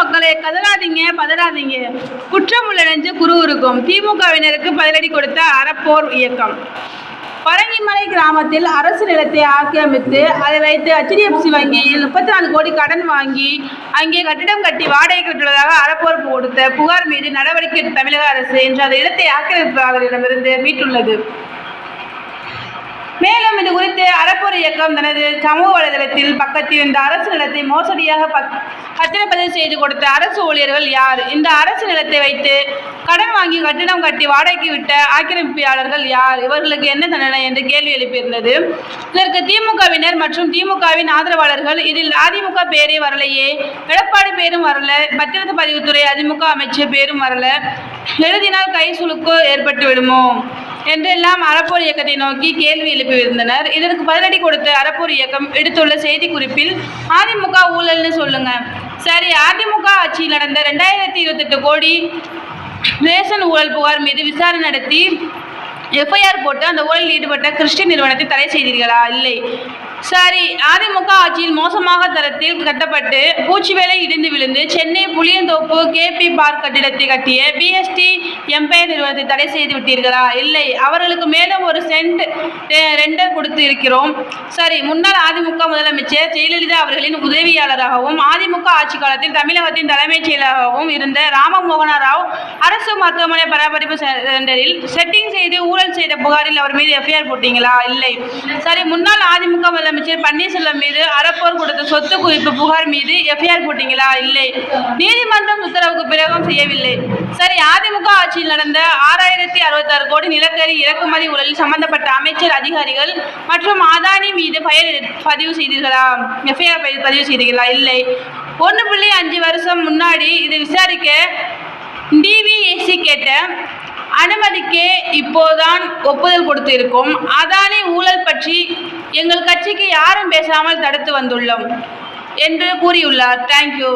மக்களே கதறாதீங்க பதறாதீங்க. குற்றம் உள்ள குரு இருக்கும் திமுகவினருக்கு பதிலடி கொடுத்த அறப்போர் இயக்கம். பழனிமலை கிராமத்தில் அரசு நிலத்தை ஆக்கிரமித்து அதை வைத்து ஹெச்டிஎஃப்சி வங்கியில் முப்பத்தி நாலு கோடி கடன் வாங்கி அங்கே கட்டிடம் கட்டி வாடகைக்கு விட்டுள்ளதாக அறப்போர் கொடுத்த புகார் மீது நடவடிக்கை தமிழக அரசு என்று அந்த இடத்தை ஆக்கிரமிப்பாளரிடமிருந்து மீட்டுள்ளது. மேலும் இது குறித்து அறப்போர் இயக்கம் தனது சமூக வலைதளத்தில் பக்கத்தில் இந்த அரசு நிலத்தை மோசடியாக பத்- பத்திரப்பதிவு செய்து கொடுத்த அரசு ஊழியர்கள் யார்? இந்த அரசு நிலத்தை வைத்து கடன் வாங்கி கட்டிடம் கட்டி வாடகைக்கு விட்ட ஆக்கிரமிப்பாளர்கள் யார்? இவர்களுக்கு என்ன தண்டனை என்று கேள்வி எழுப்பியிருந்தது. இதற்கு திமுகவினர் மற்றும் திமுகவின் ஆதரவாளர்கள் இதில் அதிமுக பேரே வரலையே எடப்பாடி பேரும் வரல பத்திரத்து பதிவுத்துறை அதிமுக அமைச்சர் பேரும் வரல எழுதினால் கை சுழுக்கு ஏற்பட்டு விடுமோ? என்றெல்லாம் அறப்போர் இயக்கத்தை நோக்கி கேள்வி எழுப்பியிருந்தனர். இதற்கு பதிலடி கொடுத்த அறப்போர் இயக்கம் எடுத்துள்ள செய்திக்குறிப்பில் அதிமுக ஊழல்னு சொல்லுங்க. சரி அதிமுக ஆட்சியில் நடந்த ரெண்டாயிரத்தி இருபத்தெட்டு கோடி ரேஷன் ஊழல் புகார் மீது விசாரணை நடத்தி எஃப்ஐஆர் போட்டு அந்த ஊழலில் ஈடுபட்ட கிறிஸ்டின் நிறுவனத்தை தடை செய்தீர்களா? இல்லை. சரி அதிமுக ஆட்சியில் மோசமாக தரத்தில் கட்டப்பட்டு பூச்சி வேலை இடிந்து விழுந்து சென்னை புளியந்தோப்பு கேபி பார்க் கட்டிடத்தை கட்டிய பிஎஸ்டி எம்பையர் நிறுவனத்தை தடை செய்து விட்டீர்களா? இல்லை. அவர்களுக்கு மேலும் ஒரு சென்ட் ரெண்டர் கொடுத்து இருக்கிறோம். சரி முன்னாள் அதிமுக முதலமைச்சர் ஜெயலலிதா அவர்களின் உதவியாளராகவும் அதிமுக ஆட்சி காலத்தில் தமிழகத்தின் தலைமைச் செயலராகவும் இருந்த ராமமோகன ராவ் அரசு மருத்துவமனை பராமரிப்பு சென்டரில் செட்டிங் செய்து ஊழல் செய்த புகாரில் அவர் மீது எஃப்ஐஆர் போட்டீங்களா? இல்லை. சரி முன்னாள் அதிமுக முதலமைச்சர் பன்னீர்செல்வம் மீது அறப்போர் கொடுத்த சொத்து குவிப்பு புகார் மீது எஃப்ஐஆர் போட்டீங்களா? இல்லை. நீதிமன்றம் உத்தரவுக்கு பிறகும் செய்யவில்லை. சரி அதிமுக ஆட்சியில் நடந்த ஆறாயிரத்தி அறுபத்தாறு கோடி நிலக்கரி இறக்குமதி ஊழலில் சம்பந்தப்பட்ட அமைச்சர் அதிகாரிகள் மற்றும் அதானி மீது பயிர் பதிவு செய்தீர்களா? எஃப்ஐஆர் பதிவு செய்தீர்களா? இல்லை. ஒன்று புள்ளி அஞ்சு வருஷம் முன்னாடி இதை விசாரிக்க டிவிஎஸ்சி கேட்ட அனுமதிக்கே இப்போதான் ஒப்புதல் கொடுத்திருக்கும். அதானி ஊழல் பற்றி எங்கள் கட்சிக்கு யாரும் பேசாமல் தடுத்து வந்துள்ளோம். என்று கூறியுள்ளார். தேங்க்யூ